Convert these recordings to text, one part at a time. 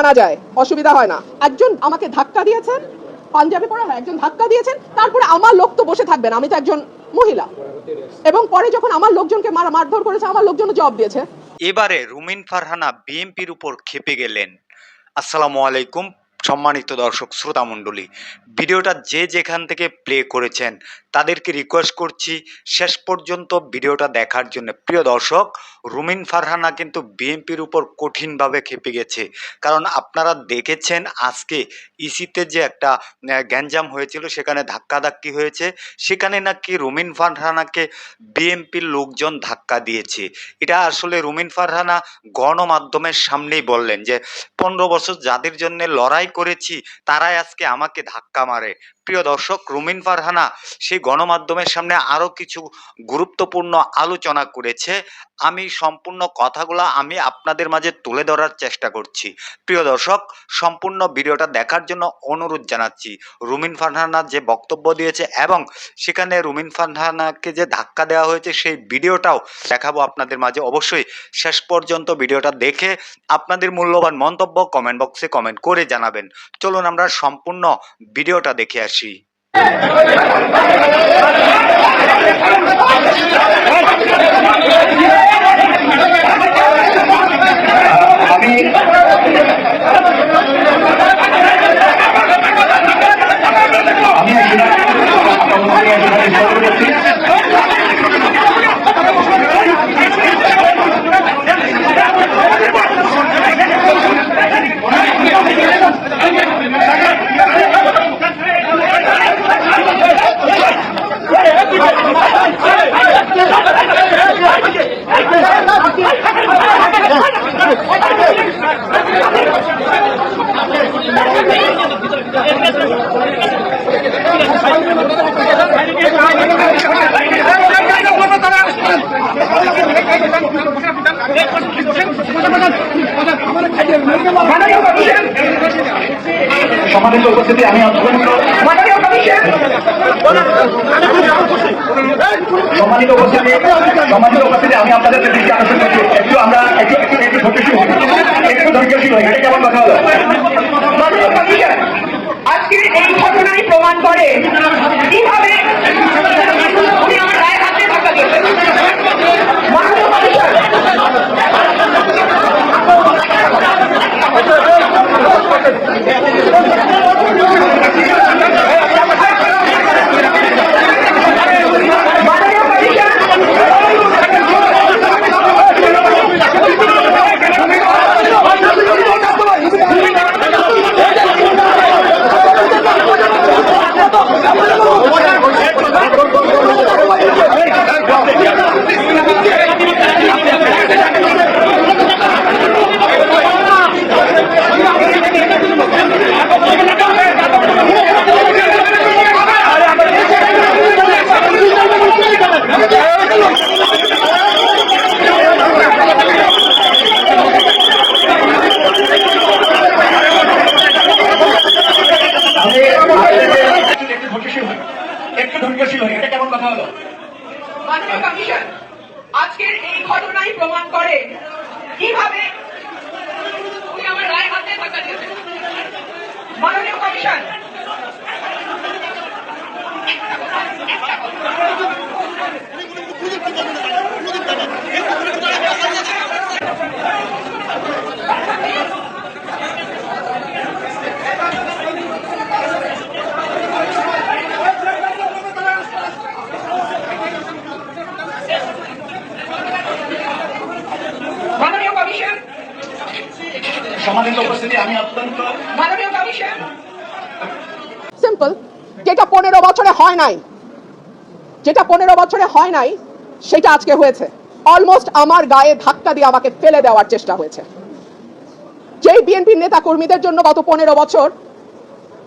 আনা যায়। অসুবিধা হয় না। একজন আমাকে ধাক্কা দিয়েছেন, পাঞ্জাবি পরা হয়, একজন ধাক্কা দিয়েছেন, তারপরে আমার লোক তো বসে থাকবেন, আমি তো একজন মহিলা। এবং পরে যখন আমার লোকজনকে মারা মারধর করেছে, আমার লোকজন জবাব দিয়েছে। এবারে রুমিন ফারহানা বিএনপির উপর খেপে গেলেন। আসসালামু আলাইকুম, সম্মানিত দর্শক, শ্রোতা মণ্ডলী। ভিডিওটা যে যেখান থেকে প্লে করেছেন তাদেরকে রিকোয়েস্ট করছি, শেষ পর্যন্ত ভিডিওটা দেখার জন্য। প্রিয় দর্শক, রুমিন ফারহানা কিন্তু বিএনপির উপর কঠিনভাবে খেপে গেছে। কারণ আপনারা দেখেছেন আজকে ইসিতে যে একটা গ্যাঞ্জাম হয়েছিল, সেখানে ধাক্কাধাক্কি হয়েছে। সেখানে নাকি রুমিন ফারহানাকে বিএনপির লোকজন ধাক্কা দিয়েছে। এটা আসলে রুমিন ফারহানা গণমাধ্যমের সামনেই বললেন যে, পনেরো বছর যাদের জন্য লড়াই করেছি, তারাই আজকে আমাকে ধাক্কা মারে। প্রিয় দর্শক, রুমিন ফারহানা সেই গণমাধ্যমের সামনে আরও কিছু গুরুত্বপূর্ণ আলোচনা করেছে। আমি সম্পূর্ণ কথাগুলো আমি আপনাদের মাঝে তুলে ধরার চেষ্টা করছি। প্রিয় দর্শক, সম্পূর্ণ ভিডিওটা দেখার জন্য অনুরোধ জানাচ্ছি। রুমিন ফারহানা যে বক্তব্য দিয়েছে এবং সেখানে রুমিন ফারহানাকে যে ধাক্কা দেওয়া হয়েছে সেই ভিডিওটাও দেখাবো আপনাদের মাঝে। অবশ্যই শেষ পর্যন্ত ভিডিওটা দেখে আপনাদের মূল্যবান মন্তব্য কমেন্ট বক্সে কমেন্ট করে জানাবেন। চলুন আমরা সম্পূর্ণ ভিডিওটা দেখে আসি। আমি আমি উপস্থিতি আমি সম্মানিত উপস্থিতি সম্মানিত উপস্থিতি, আমি আপনাদের দৃষ্টি আকর্ষণ করছি। একটু আমরা একটু একটু একটু ধৈর্যশীল। একটু ধৈর্যশীল হই এটা কেমন কথা হলো আজকের এই ঘটনাই প্রমাণ করে কীভাবে আমার হাতে মাননীয় কমিশন আজকের এই ঘটনাই প্রমাণ করে কীভাবে উনি আমার গায়ে হাতে ধাক্কা দিয়েছেন মাননীয় কমিশন মাননীয় কমিশন সম্মানিত উপস্থিতি আমি অত্যন্ত মাননীয় কমিশন সিম্পল যেটা পনেরো বছরে হয় নাই যেটা পনেরো বছরে হয় নাই সেটা আজকে হয়েছে। অলমোস্ট আমার গায়ে ধাক্কা দিয়ে আমাকে ফেলে দেওয়ার চেষ্টা হয়েছে। যেই বিএনপির নেতা কর্মীদের জন্য গত পনেরো বছর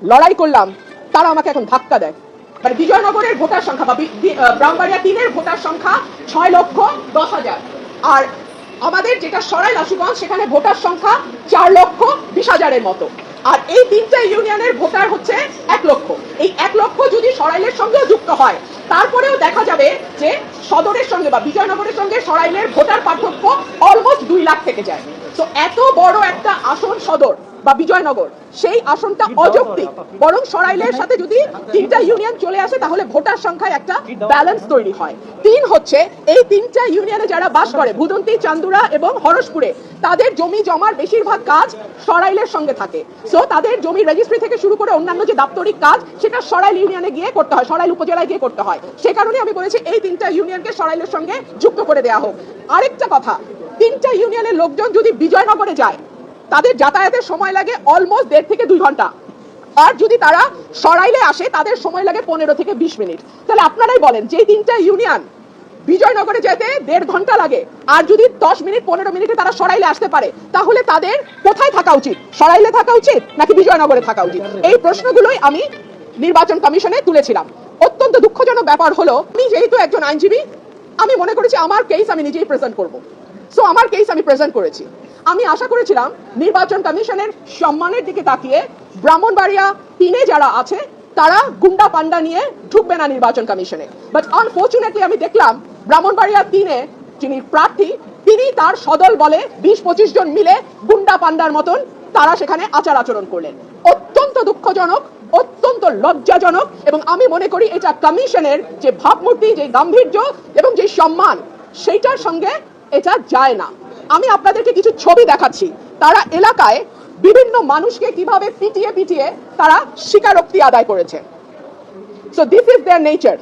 লড়াই করলাম তারা আমাকে এখন ধাক্কা দেয়। মানে বিজয়নগরের ভোটার সংখ্যা বি- ব্রাহ্মণবাড়িয়া তিনের ভোটার সংখ্যা ছয় লক্ষ দশ হাজার। আর আমাদের যেটা সরাই নাসুগঞ্জ সেখানে ভোটার সংখ্যা চার লক্ষ বিশ হাজারের মতো। আর এই তিনটা ইউনিয়নের ভোটার হচ্ছে এক লক্ষ। এই এক লক্ষ যদি সরাইলের সঙ্গেও যুক্ত হয়, তারপরেও দেখা যাবে যে সদরের সঙ্গে বা বিজয়নগরের সঙ্গে সরাইলের ভোটার পার্থক্য অলমোস্ট দুই লাখ থেকে যায়। তো এত বড় একটা আসন সদর বা বিজয়নগর। সেই আসনটা অযৌক্তিক। বরং সরাইলের সাথে যদি তিনটা ইউনিয়ন চলে আসে তাহলে ভোটার সংখ্যায় একটা ব্যালেন্স তৈরি হয়। তিন হচ্ছে এই তিনটা ইউনিয়নে যারা বাস করে ভুদন্তি চান্দুরা এবং হরসপুরে তাদের জমি জমার বেশিরভাগ কাজ সরাইলের সঙ্গে থাকে। সো তাদের জমি রেজিস্ট্রি থেকে শুরু করে অন্যান্য যে দাপ্তরিক কাজ সেটা সরাইল ইউনিয়নে গিয়ে করতে হয় সরাইল উপজেলায় গিয়ে করতে হয়। সে কারণে আমি বলেছি এই তিনটা ইউনিয়নকে সরাইলের সঙ্গে যুক্ত করে দেওয়া হোক। আরেকটা কথা তিনটা ইউনিয়নের লোকজন যদি বিজয়নগরে যায় তাদের যাতায়াতের সময় লাগে অলমোস্ট দেড় থেকে দুই ঘণ্টা। আর যদি তারা সরাইলে আসে, তাদের সময় লাগে পনেরো থেকে বিশ মিনিট। তাহলে আপনারাই বলেন যে তিনটা ইউনিয়ন বিজয়নগরে যেতে দেড় ঘণ্টা লাগে, আর যদি দশ মিনিট, পনেরো মিনিটে তারা সরাইলে আসতে পারে, তাহলে তাদের কোথায় থাকা উচিত? সরাইলে থাকা উচিত, নাকি বিজয়নগরে থাকা উচিত? এই প্রশ্নগুলোই আমি নির্বাচন কমিশনে তুলেছিলাম। অত্যন্ত দুঃখজনক ব্যাপার হলো, আমি যেহেতু একজন আইনজীবী, আমি মনে করেছি আমার কেস আমি নিজেই প্রেজেন্ট করব। সো আমার কেস আমি প্রেজেন্ট করেছি। আমি আশা করেছিলাম নির্বাচন কমিশনের সম্মানের দিকে তাকিয়ে ব্রাহ্মণবাড়িয়া তিনে যারা আছে, তারা গুন্ডা পান্ডা নিয়ে ঢুকবে না নির্বাচন কমিশনে। বাট আনফর্চুনেটলি আমি দেখলাম ব্রাহ্মণবাড়িয়া তিনে যিনি প্রার্থী, তিনি তার সদল বলে বিশ পঁচিশ জন মিলে গুন্ডা পান্ডার মতন তারা সেখানে আচার আচরণ করলেন। অত্যন্ত দুঃখজনক, অত্যন্ত লজ্জাজনক এবং আমি মনে করি এটা কমিশনের যে ভাবমূর্তি, যে গাম্ভীর্য এবং যে সম্মান, সেইটার সঙ্গে এটা যায় না। আমি আপনাদেরকে কিছু ছবি দেখাচ্ছি। তারা এলাকায় বিভিন্ন মানুষকে কীভাবে পিটিয়ে পিটিয়ে তারা স্বীকারোক্তি আদায় করেছে। So this is their nature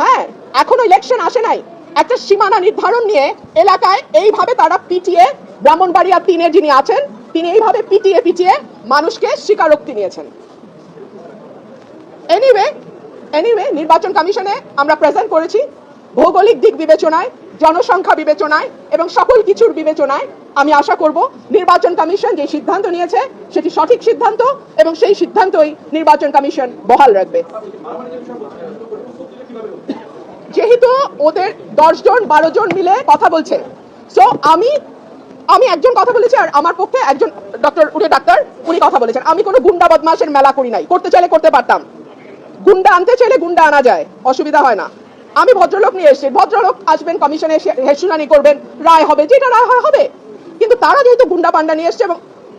হ্যাঁ এখনও ইলেকশন আসে নাই। একটা সীমানা নির্ধারণ নিয়ে এলাকায় এইভাবে তারা পিটিয়ে, ব্রাহ্মণবাড়িয়া তিনের যিনি আছেন, তিনি এইভাবে পিটিয়ে পিটিয়ে মানুষকে স্বীকারোক্তি নিয়েছেন। এনিওয়ে এনিওয়ে নির্বাচন কমিশনে আমরা প্রেজেন্ট করেছি। ভৌগোলিক দিক বিবেচনায় জনসংখ্যা বিবেচনায় এবং সকল কিছুর বিবেচনায় আমি আশা করব নির্বাচন কমিশন যে সিদ্ধান্ত নিয়েছে, সেটি সঠিক সিদ্ধান্ত এবং সেই সিদ্ধান্তই নির্বাচন কমিশন বহাল রাখবে। যেহেতু ওদের দশ জন, বারো জন মিলে কথা বলছে সো আমি আমি একজন কথা বলেছি আর আমার পক্ষে একজন ডক্টর উনি ডাক্তার, উনি কথা বলেছেন। আমি কোনো গুন্ডা বদমাসের মেলা করি নাই, করতে চাইলে করতে পারতাম। গুন্ডা আনতে চাইলে গুন্ডা আনা যায়, অসুবিধা হয় না। আমি ভদ্রলোক নিয়ে এসেছি। ভদ্রলোক আসবেন, কমিশনে এসে হেসুনানি করবেন। রায় হবে, যেটা রায় হয়, হবে। কিন্তু তারা যেহেতু গুন্ডা পান্ডা নিয়ে এসছে এবং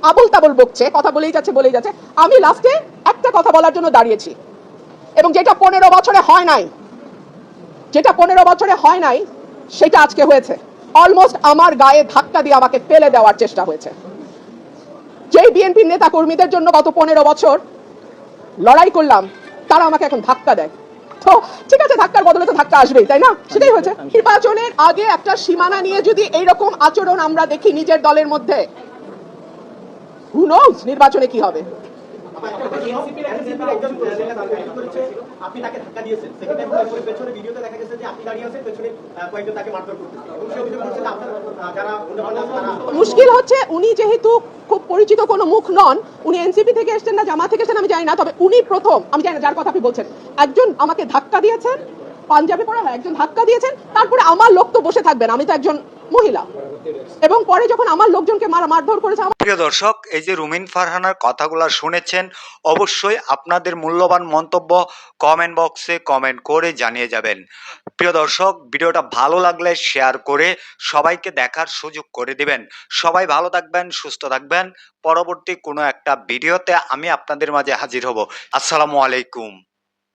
আবল তাবল বকছে, কথা বলেই যাচ্ছে বলেই যাচ্ছে, আমি লাস্টে একটা কথা বলার জন্য দাঁড়িয়েছি। এবং যেটা পনেরো বছরে হয় নাই, যেটা পনেরো বছরে হয় নাই, সেটা আজকে হয়েছে। অলমোস্ট আমার গায়ে ধাক্কা দিয়ে আমাকে ফেলে দেওয়ার চেষ্টা হয়েছে। যেই বিএনপির নেতা কর্মীদের জন্য গত পনেরো বছর লড়াই করলাম, তারা আমাকে এখন ধাক্কা দেয়। তো ঠিক আছে, ধাক্কার বদলে তো ধাক্কা আসবেই, তাই না? সেটাই হয়েছে। নির্বাচনের আগে একটা সীমানা নিয়ে যদি এইরকম আচরণ আমরা দেখি নিজের দলের মধ্যে হু নোজ নির্বাচনে কি হবে? মুশকিল হচ্ছে উনি যেহেতু খুব পরিচিত কোনো মুখ নন, উনি এনসিপি থেকে এসেছেন না জামা থেকে এসেছেন আমি জানি না, তবে উনি প্রথম, আমি জানি না যার কথা আপনি বলছেন। একজন আমাকে ধাক্কা দিয়েছেন, পাঞ্জাবি পড়া একজন ধাক্কা দিয়েছেন, তারপরে আমার লোক তো বসে থাকবেন, আমি তো একজন মহিলা। এবং পরে যখন আমার লোকজনকে মার মারধর করেছে প্রিয় দর্শক, এই যে রুমিন ফারহানার কথাগুলো শুনেছেন, অবশ্যই আপনাদের মূল্যবান মন্তব্য কমেন্ট বক্সে কমেন্ট করে জানিয়ে যাবেন। প্রিয় দর্শক, ভিডিওটা ভালো লাগলে শেয়ার করে সবাইকে দেখার সুযোগ করে দিবেন। সবাই ভালো থাকবেন, সুস্থ থাকবেন। পরবর্তী কোনো একটা ভিডিওতে আমি আপনাদের মাঝে হাজির হব। আসসালামু আলাইকুম।